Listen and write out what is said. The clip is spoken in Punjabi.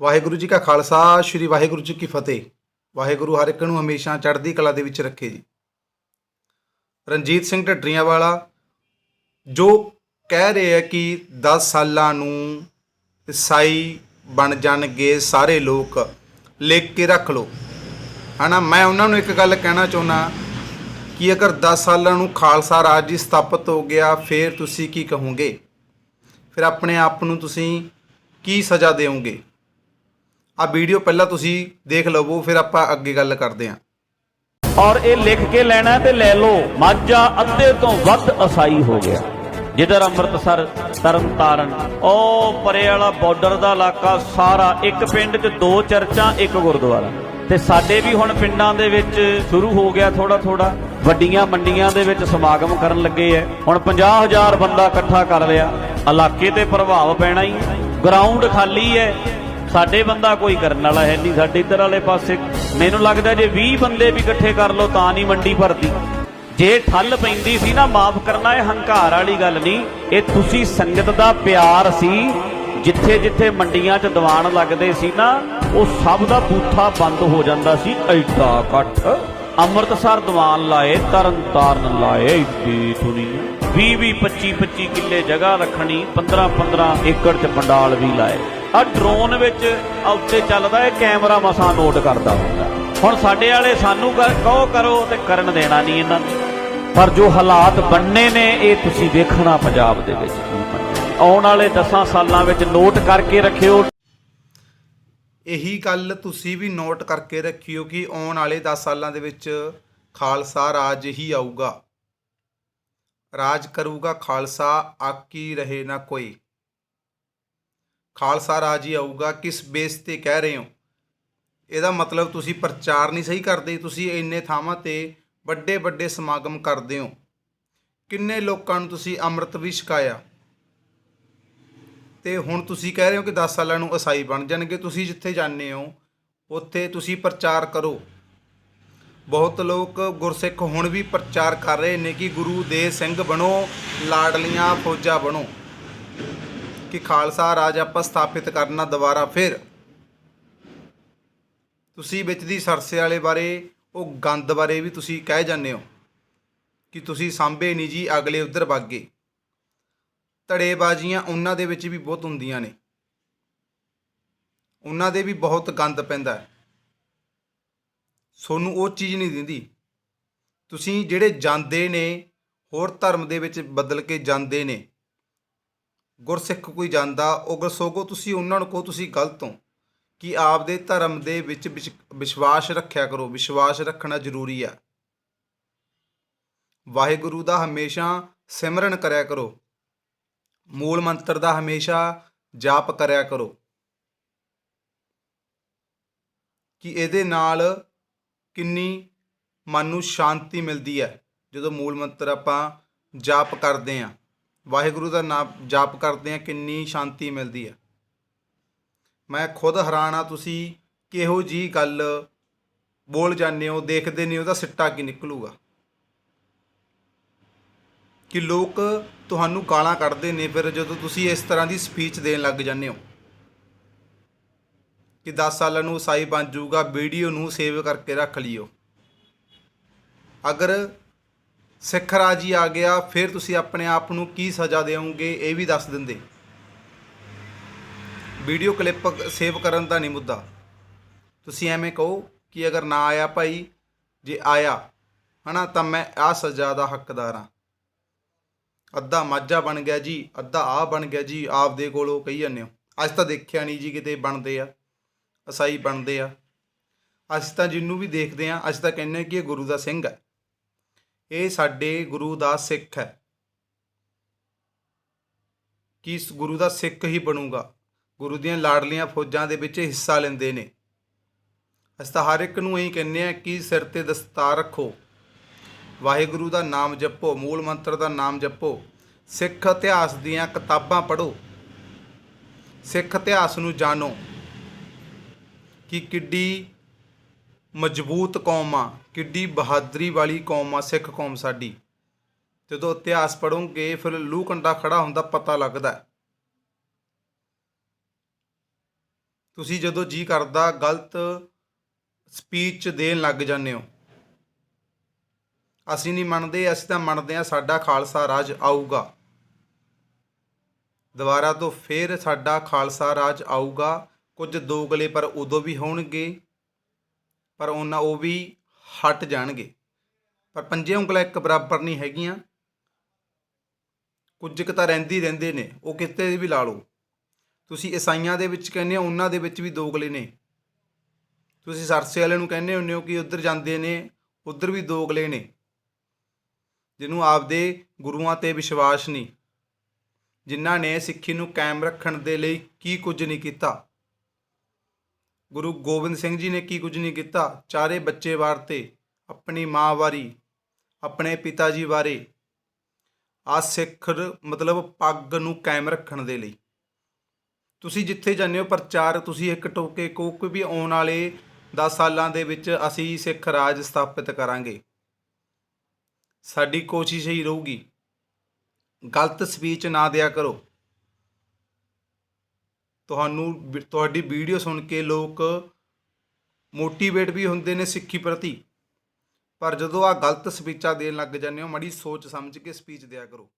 ਵਾਹਿਗੁਰੂ ਜੀ ਕਾ ਖਾਲਸਾ, ਸ੍ਰੀ ਵਾਹਿਗੁਰੂ ਜੀ ਕੀ ਫਤਿਹ। ਵਾਹਿਗੁਰੂ ਹਰ ਇੱਕ ਨੂੰ ਹਮੇਸ਼ਾ ਚੜ੍ਹਦੀ ਕਲਾ ਦੇ ਵਿੱਚ ਰੱਖੇ ਜੀ। ਰਣਜੀਤ ਸਿੰਘ ਢੱਡਰੀਆਂ ਵਾਲਾ ਜੋ ਕਹਿ ਰਹੇ ਹੈ ਕਿ 10 ਸਾਲਾਂ ਨੂੰ ਈਸਾਈ ਬਣ ਜਾਣਗੇ ਸਾਰੇ ਲੋਕ, ਲਿਖ ਕੇ ਰੱਖ ਲਓ। ਹਨਾ, ਮੈਂ ਉਹਨਾਂ ਨੂੰ ਇੱਕ ਗੱਲ ਕਹਿਣਾ ਚਾਹੁੰਦਾ ਕਿ ਅਗਰ 10 ਸਾਲਾਂ ਨੂੰ ਖਾਲਸਾ ਰਾਜ ਜੀ ਸਥਾਪਿਤ ਹੋ ਗਿਆ, ਫਿਰ ਤੁਸੀਂ ਕੀ ਕਹੋਗੇ? ਫਿਰ ਆਪਣੇ ਆਪ ਨੂੰ ਤੁਸੀਂ ਕੀ ਸਜ਼ਾ ਦਿਓਗੇ ਆ ਵੀਡੀਓ ਪਹਿਲਾਂ ਤੁਸੀਂ ਦੇਖ ਲਵੋ, ਫਿਰ ਆਪਾਂ ਅੱਗੇ ਗੱਲ ਕਰਦੇ ਹਾਂ। ਔਰ ਇਹ ਲਿਖ ਕੇ ਲੈਣਾ ਤੇ ਲੈ ਲਓ, ਮਾਝਾ ਅੱਧੇ ਤੋਂ ਵੱਧ ਅਸਾਈ ਹੋ ਗਿਆ। ਜਿੱਧਰ ਅੰਮ੍ਰਿਤਸਰ, ਤਰਨਤਾਰਨ ਉਹ ਪਰੇ ਵਾਲਾ ਬਾਰਡਰ ਦਾ ਇਲਾਕਾ ਸਾਰਾ, ਇੱਕ ਪਿੰਡ 'ਚ ਦੋ ਚਰਚਾਂ, ਇੱਕ ਗੁਰਦੁਆਰਾ। ਤੇ ਸਾਡੇ ਵੀ ਹੁਣ ਪਿੰਡਾਂ ਦੇ ਵਿੱਚ ਸ਼ੁਰੂ ਹੋ ਗਿਆ ਥੋੜਾ ਥੋੜਾ ਵੱਡੀਆਂ ਮੰਡੀਆਂ ਦੇ ਵਿੱਚ ਸਮਾਗਮ ਕਰਨ ਲੱਗੇ ਐ। ਹੁਣ 50000 ਬੰਦਾ ਇਕੱਠਾ ਕਰ ਲਿਆ। ਇਲਾਕੇ ਤੇ ਪ੍ਰਭਾਵ ਪੈਣਾ ਹੀ ਗਰਾਊਂਡ ਖਾਲੀ ਐ। ਸਾਡੇ ਬੰਦਾ ਕੋਈ ਕਰਨ ਵਾਲਾ ਹੈ ਨਹੀਂ, ਸਾਡੇ ਇੱਧਰ ਵਾਲੇ ਪਾਸੇ। ਮੈਨੂੰ ਲੱਗਦਾ ਜੇ 20 ਬੰਦੇ ਵੀ ਇਕੱਠੇ ਕਰ ਲਓ ਤਾਂ ਨਹੀਂ ਮੰਡੀ ਭਰਦੀ। ਜੇ ਠੱਲ ਪੈਂਦੀ ਸੀ ਨਾ, ਮਾਫ ਕਰਨਾ, ਇਹ ਹੰਕਾਰ ਵਾਲੀ ਗੱਲ ਨਹੀਂ। ਇਹ ਤੁਸੀਂ ਸੰਗਤ ਦਾ ਪਿਆਰ ਸੀ ਜਿੱਥੇ ਜਿੱਥੇ ਮੰਡੀਆਂ 'ਚ ਦੀਵਾਨ ਲੱਗਦੇ ਸੀ ਨਾ, ਉਹ ਸਭ ਦਾ ਬੂਥਾ ਬੰਦ ਹੋ ਜਾਂਦਾ ਸੀ, ਐਡਾ ਇਕੱਠ। ਅੰਮ੍ਰਿਤਸਰ ਦੀਵਾਨ ਲਾਏ ਤਰਨ ਤਾਰਨ ਲਾਏ ਏਡੀ ਦੁਨੀਆ। 20 20 25 25 ਕਿੱਲੇ ਜਗ੍ਹਾ ਰੱਖਣੀ 15 15 ਏਕੜ 'ਚ ਪੰਡਾਲ ਵੀ ਲਾਏ। ਆ ਡਰੋਨ ਵਿੱਚ ਆ ਉੱਤੇ ਚੱਲਦਾ ਇਹ ਕੈਮਰਾ ਮਸਾਂ ਨੋਟ ਕਰਦਾ ਹੁੰਦਾ। ਹੁਣ ਸਾਡੇ ਵਾਲੇ ਸਾਨੂੰ ਕਹੋ ਕਰੋ ਤੇ ਕਰਨ ਦੇਣਾ ਨਹੀਂ ਇਹਨਾਂ ਨੇ। ਪਰ ਜੋ ਹਾਲਾਤ ਬੰਨੇ ਨੇ, ਇਹ ਤੁਸੀਂ ਵੇਖਣਾ ਪੰਜਾਬ ਦੇ ਵਿੱਚ ਕੀ ਬਣਨਾ ਆਉਣ ਵਾਲੇ 10 ਸਾਲਾਂ ਵਿੱਚ ਨੋਟ ਕਰਕੇ ਰੱਖਿਓ। ਇਹੀ ਗੱਲ ਤੁਸੀਂ ਵੀ ਨੋਟ ਕਰਕੇ ਰੱਖਿਓ ਕਿ ਆਉਣ ਵਾਲੇ 10 ਸਾਲਾਂ ਦੇ ਵਿੱਚ ਖਾਲਸਾ ਰਾਜ ਹੀ ਆਊਗਾ। ਰਾਜ ਕਰੂਗਾ ਖਾਲਸਾ ਆਕੀ ਰਹੇ ਨਾ ਕੋਈ। ਖਾਲਸਾ ਰਾਜ ਹੀ ਆਊਗਾ, ਕਿਸ ਬੇਸ ਤੇ ਕਹਿ ਰਹੇ ਹੋ? ਇਹਦਾ ਮਤਲਬ ਤੁਸੀਂ ਪ੍ਰਚਾਰ ਨਹੀਂ ਸਹੀ ਕਰਦੇ, ਤੁਸੀਂ ਇੰਨੇ ਥਾਵਾਂ ਤੇ ਵੱਡੇ ਵੱਡੇ ਸਮਾਗਮ ਕਰਦੇ ਹੋ। ਕਿੰਨੇ ਲੋਕਾਂ ਨੂੰ ਤੁਸੀਂ ਅੰਮ੍ਰਿਤ ਵੀ ਛਕਾਇਆ? ਤੇ ਹੁਣ ਤੁਸੀਂ ਕਹਿ ਰਹੇ ਹੋ ਕਿ 10 ਸਾਲਾਂ ਨੂੰ ਈਸਾਈ ਬਣ ਜਾਣਗੇ, ਤੁਸੀਂ ਜਿੱਥੇ ਜਾਂਦੇ ਹੋ, ਉੱਥੇ ਤੁਸੀਂ ਪ੍ਰਚਾਰ ਕਰੋ। ਬਹੁਤ ਲੋਕ ਗੁਰਸਿੱਖ ਹੁਣ ਵੀ ਪ੍ਰਚਾਰ ਕਰ ਰਹੇ ਨੇ ਕਿ ਗੁਰੂ ਦੇ ਸਿੰਘ ਬਣੋ, ਲਾਡਲੀਆਂ ਫੌਜਾਂ ਬਣੋ। ਕਿ ਖਾਲਸਾ ਰਾਜ ਆਪਾਂ ਸਥਾਪਿਤ ਕਰਨਾ ਦੁਬਾਰਾ ਫਿਰ। ਤੁਸੀਂ ਵਿੱਚ ਦੀ ਸਰਸੇ ਵਾਲੇ ਬਾਰੇ, ਉਹ ਗੰਦ ਬਾਰੇ ਵੀ ਤੁਸੀਂ ਕਹਿ ਜਾਂਦੇ ਹੋ ਕਿ ਤੁਸੀਂ ਸਾਂਭੇ ਨਹੀਂ ਜੀ ਅਗਲੇ ਉਧਰ ਵਾਗੇ ਧੜੇਬਾਜ਼ੀਆਂ ਉਹਨਾਂ ਦੇ ਵਿੱਚ ਵੀ ਬਹੁਤ ਹੁੰਦੀਆਂ ਨੇ। ਉਹਨਾਂ ਦੇ ਵੀ ਬਹੁਤ ਗੰਦ ਪੈਂਦਾ ਹੈ। ਸੋਨੂੰ ਉਹ ਚੀਜ਼ ਨਹੀਂ ਦਿੰਦੀ। ਤੁਸੀਂ ਜਿਹੜੇ ਜਾਂਦੇ ਨੇ, ਹੋਰ ਧਰਮ ਦੇ ਵਿੱਚ ਬਦਲ ਕੇ ਜਾਂਦੇ ਨੇ, ਗੁਰਸਿੱਖ ਕੋਈ ਜਾਂਦਾ, ਉਹ ਗੁਰਸੋਗੋ ਤੁਸੀਂ ਉਹਨਾਂ ਨੂੰ ਕਹੋ ਤੁਸੀਂ ਗਲਤ ਹੋ। ਕਿ ਆਪਦੇ ਧਰਮ ਦੇ ਵਿੱਚ ਵਿਸ਼- ਵਿਸ਼ਵਾਸ ਰੱਖਿਆ ਕਰੋ, ਵਿਸ਼ਵਾਸ ਰੱਖਣਾ ਜ਼ਰੂਰੀ ਆ ਵਾਹਿਗੁਰੂ ਦਾ ਹਮੇਸ਼ਾ ਸਿਮਰਨ ਕਰਿਆ ਕਰੋ। ਮੂਲ ਮੰਤਰ ਦਾ ਹਮੇਸ਼ਾ ਜਾਪ ਕਰਿਆ ਕਰੋ। ਕਿ ਇਹਦੇ ਨਾਲ ਕਿੰਨੀ ਮਨ ਨੂੰ ਸ਼ਾਂਤੀ ਮਿਲਦੀ ਹੈ, ਜਦੋਂ ਮੂਲ ਮੰਤਰ ਆਪਾਂ ਜਾਪ ਕਰਦੇ ਹਾਂ। ਵਾਹਿਗੁਰੂ ਦਾ ਨਾਮ ਜਾਪ ਕਰਦੇ ਹਾਂ, ਕਿੰਨੀ ਸ਼ਾਂਤੀ ਮਿਲਦੀ ਹੈ। ਮੈਂ ਖੁਦ ਹੈਰਾਨ ਆ ਤੁਸੀਂ ਕਿਹੋ ਜੀ ਗੱਲ ਬੋਲ ਜਾਂਦੇ ਹੋ, ਦੇਖਦੇ ਨਹੀਂ ਉਹਦਾ ਸਿੱਟਾ ਕੀ ਨਿਕਲੂਗਾ? ਕਿ ਲੋਕ ਤੁਹਾਨੂੰ ਗਾਲਾਂ ਕੱਢਦੇ ਨੇ ਫਿਰ ਜਦੋਂ ਤੁਸੀਂ ਇਸ ਤਰ੍ਹਾਂ ਦੀ ਸਪੀਚ ਦੇਣ ਲੱਗ ਜਾਂਦੇ ਹੋ। ਕਿ 10 ਸਾਲਾਂ ਨੂੰ ਸਾਈ ਬਣ ਜਾਊਗਾ, ਵੀਡੀਓ ਨੂੰ ਸੇਵ ਕਰਕੇ ਰੱਖ ਲਿਓ। ਅਗਰ ਸਿੱਖ ਰਾਜ ਹੀ ਆ ਗਿਆ, ਫਿਰ ਤੁਸੀਂ ਆਪਣੇ ਆਪ ਨੂੰ ਕੀ ਸਜ਼ਾ ਦੇਵੋਗੇ, ਇਹ ਵੀ ਦੱਸ ਦਿੰਦੇ। ਵੀਡੀਓ ਕਲਿੱਪ ਸੇਵ ਕਰਨ ਦਾ ਨਹੀਂ ਮੁੱਦਾ। ਤੁਸੀਂ ਐਵੇਂ ਕਹੋ ਕਿ ਅਗਰ ਨਾ ਆਇਆ ਭਾਈ, ਜੇ ਆਇਆ, ਹਨਾ, ਤਾਂ ਮੈਂ ਆ ਸਜ਼ਾ ਦਾ ਹੱਕਦਾਰ ਹਾਂ। ਅੱਧਾ ਮਾਝਾ ਬਣ ਗਿਆ ਜੀ, ਅੱਧਾ ਆ ਬਣ ਗਿਆ ਜੀ ਆਪਦੇ ਕੋਲੋਂ ਕਹੀ ਜਾਂਦੇ ਹੋ। ਅੱਜ ਤਾਂ ਦੇਖਿਆ ਨਹੀਂ ਜੀ ਕਿਤੇ ਬਣਦੇ ਆ, ਅਸਾਈ ਬਣਦੇ ਆ। ਅਸੀਂ ਤਾਂ ਜਿਹਨੂੰ ਵੀ ਦੇਖਦੇ ਆ ਅਸੀਂ ਤਾਂ ਕਹਿੰਦੇ ਹਾਂ ਕਿ ਇਹ ਗੁਰੂ ਦਾ ਸਿੰਘ ਹੈ। ਇਹ ਸਾਡੇ ਗੁਰੂ ਦਾ ਸਿੱਖ ਹੈ। ਕਿ ਇਸ ਗੁਰੂ ਦਾ ਸਿੱਖ ਹੀ ਬਣੂਗਾ? ਗੁਰੂ ਦੀਆਂ ਲਾਡਲੀਆਂ ਫੌਜਾਂ ਦੇ ਵਿੱਚ ਹਿੱਸਾ ਲੈਂਦੇ ਨੇ। ਅਸੀਂ ਤਾਂ ਹਰ ਇੱਕ ਨੂੰ ਇਹੀ ਕਹਿੰਦੇ ਆ ਕਿ ਸਿਰ ਤੇ ਦਸਤਾਰ ਰੱਖੋ। ਵਾਹਿਗੁਰੂ ਦਾ ਨਾਮ ਜਪੋ, ਮੂਲ ਮੰਤਰ ਦਾ ਨਾਮ ਜਪੋ। ਸਿੱਖ ਇਤਿਹਾਸ ਦੀਆਂ ਕਿਤਾਬਾਂ ਪੜ੍ਹੋ। ਸਿੱਖ ਇਤਿਹਾਸ ਨੂੰ ਜਾਣੋ ਕਿ ਕਿੱਡੀ ਮਜ਼ਬੂਤ ਕੌਮ ਆ, ਕਿੱਡੀ ਬਹਾਦਰੀ ਵਾਲੀ ਕੌਮ ਆ, ਸਿੱਖ ਕੌਮ ਸਾਡੀ। ਜਦੋਂ ਇਤਿਹਾਸ ਪੜੋਗੇ ਫਿਰ ਲੂ ਕੰਡਾ ਖੜਾ ਹੁੰਦਾ, ਪਤਾ ਲੱਗਦਾ ਤੁਸੀਂ ਜਦੋਂ ਜੀ ਕਰਦਾ, ਗਲਤ ਸਪੀਚ ਦੇਣ ਲੱਗ ਜਾਂਦੇ ਹੋ। ਅਸੀਂ ਨਹੀਂ ਮੰਨਦੇ, ਅਸੀਂ ਤਾਂ ਮੰਨਦੇ ਆ ਸਾਡਾ ਖਾਲਸਾ ਰਾਜ ਆਊਗਾ। ਦੁਬਾਰਾ ਤੋਂ ਫੇਰ ਸਾਡਾ ਖਾਲਸਾ ਰਾਜ ਆਊਗਾ। ਕੁਝ ਦੋਗਲੇ ਪਰ ਉਦੋਂ ਵੀ ਹੋਣਗੇ, ਪਰ ਉਹਨਾਂ ਉਹ ਵੀ ਹਟ ਜਾਣਗੇ। ਪਰ ਪੰਜੇ ਉਂਗਲਾਂ ਇੱਕ ਬਰਾਬਰ ਨਹੀਂ ਹੈਗੀਆਂ। ਕੁਝ ਕੁ ਤਾਂ ਰਹਿੰਦੀ ਰਹਿੰਦੇ ਨੇ, ਉਹ ਕਿਤੇ ਵੀ ਲਾ ਲਓ। ਤੁਸੀਂ ਈਸਾਈਆਂ ਦੇ ਵਿੱਚ ਕਹਿੰਦੇ ਹੋ, ਉਹਨਾਂ ਦੇ ਵਿੱਚ ਵੀ ਦੋਗਲੇ ਨੇ। ਤੁਸੀਂ ਸਰਸੇ ਵਾਲੇ ਨੂੰ ਕਹਿੰਦੇ ਹੁੰਦੇ ਹੋ ਕਿ ਉੱਧਰ ਜਾਂਦੇ ਨੇ, ਉੱਧਰ ਵੀ ਦੋਗਲੇ ਨੇ। ਜਿਹਨੂੰ ਆਪਦੇ ਗੁਰੂਆਂ ਤੇ ਵਿਸ਼ਵਾਸ ਨਹੀਂ। ਜਿਨ੍ਹਾਂ ਨੇ ਸਿੱਖੀ ਨੂੰ ਕਾਇਮ ਰੱਖਣ ਦੇ ਲਈ ਕੀ ਕੁਝ ਨਹੀਂ ਕੀਤਾ। ਗੁਰੂ ਗੋਬਿੰਦ ਸਿੰਘ ਜੀ ਨੇ ਕੀ ਕੁਝ ਨਹੀਂ ਕੀਤਾ। ਚਾਰੇ ਬੱਚੇ ਵਾਰਤੇ ਆਪਣੀ ਮਾਂ ਵਾਰੀ, ਆਪਣੇ ਪਿਤਾ ਜੀ ਬਾਰੇ ਆ ਸਿੱਖ ਮਤਲਬ ਪੱਗ ਨੂੰ ਕਾਇਮ ਰੱਖਣ ਦੇ ਲਈ। ਤੁਸੀਂ ਜਿੱਥੇ ਜਾਂਦੇ ਹੋ, ਪ੍ਰਚਾਰ ਤੁਸੀਂ ਇੱਕ ਟੋਕੇ ਕੋਈ ਵੀ ਆਉਣ ਵਾਲੇ 10 ਸਾਲਾਂ ਦੇ ਵਿੱਚ ਅਸੀਂ ਸਿੱਖ ਰਾਜ ਸਥਾਪਿਤ ਕਰਾਂਗੇ। ਸਾਡੀ ਕੋਸ਼ਿਸ਼ ਹੀ ਰਹੂਗੀ। ਗਲਤ ਸਪੀਚ ਨਾ ਦਿਆ ਕਰੋ। ਤੁਹਾਨੂੰ ਤੁਹਾਡੀ ਵੀਡੀਓ ਸੁਣ ਕੇ ਲੋਕ ਮੋਟੀਵੇਟ ਵੀ ਹੁੰਦੇ ਨੇ ਸਿੱਖੀ ਪ੍ਰਤੀ। ਪਰ ਜਦੋਂ ਆ ਗਲਤ ਸਪੀਚਾਂ ਦੇਣ ਲੱਗ ਜਾਂਦੇ ਹੋ, ਮੜੀ ਸੋਚ ਸਮਝ ਕੇ ਸਪੀਚ ਦਿਆ ਕਰੋ।